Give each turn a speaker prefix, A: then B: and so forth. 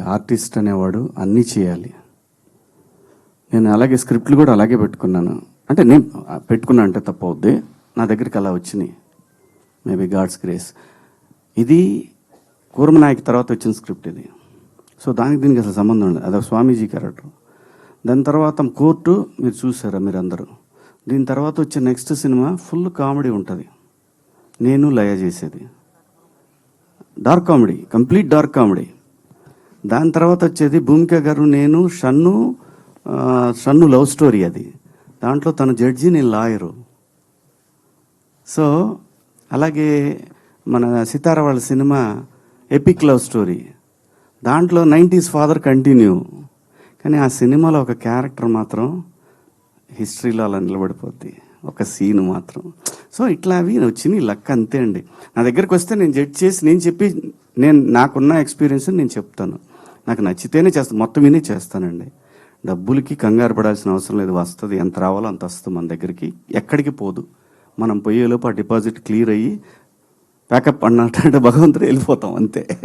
A: చేయాలి. ఆర్టిస్ట్ అనేవాడు అన్నీ చేయాలి. నేను అలాగే స్క్రిప్ట్లు కూడా అలాగే పెట్టుకున్నాను. అంటే నేను పెట్టుకున్నా అంటే తప్పవుద్ది. నా దగ్గరికి అలా వచ్చినాయి. మేబీ గాడ్స్ గ్రేస్ ఇది కూర్మనాయక్ తర్వాత వచ్చిన స్క్రిప్ట్ ఇది. సో దానికి దీనికి అసలు సంబంధం ఉండదు. అదొక స్వామీజీ క్యారెక్టర్. దాని తర్వాత కోర్టు మీరు చూసారా మీరు అందరూ దీని తర్వాత వచ్చే నెక్స్ట్ సినిమా ఫుల్ కామెడీ ఉంటుంది. నేను లయ చేసేది. Dark comedy complete dark comedy. దాని తర్వాత వచ్చేది భూమిక గారు నేను షన్ను షన్ను లవ్ స్టోరీ అది. దాంట్లో తన జడ్జి నేను లాయరు. సో అలాగే మన సితార వాళ్ళ సినిమా ఎపిక్ లవ్ స్టోరీ. దాంట్లో నైంటీస్ ఫాదర్ కంటిన్యూ. కానీ ఆ సినిమాలో ఒక క్యారెక్టర్ మాత్రం హిస్టరీలో అలా నిలబడిపోద్ది. ఒక సీన్ మాత్రం. సో ఇట్లా అవి వచ్చినాయి లక్ అంతే అండి. నా దగ్గరికి వస్తే నేను జడ్జ్ చేసి నేను చెప్పి నేను నాకున్న ఎక్స్పీరియన్స్ నేను చెప్తాను. నాకు నచ్చితేనే చేస్తాను మొత్తం విని చేస్తానండి. డబ్బులకి కంగారు పడాల్సిన అవసరం లేదు వస్తుంది. ఎంత రావాలో అంత వస్తుంది మన దగ్గరికి. ఎక్కడికి పోదు. మనం పోయేలోపు ఆ డిపాజిట్ క్లియర్ అయ్యి ప్యాకప్ అన్నట్టు భగవంతుడు వెళ్ళిపోతాం అంతే.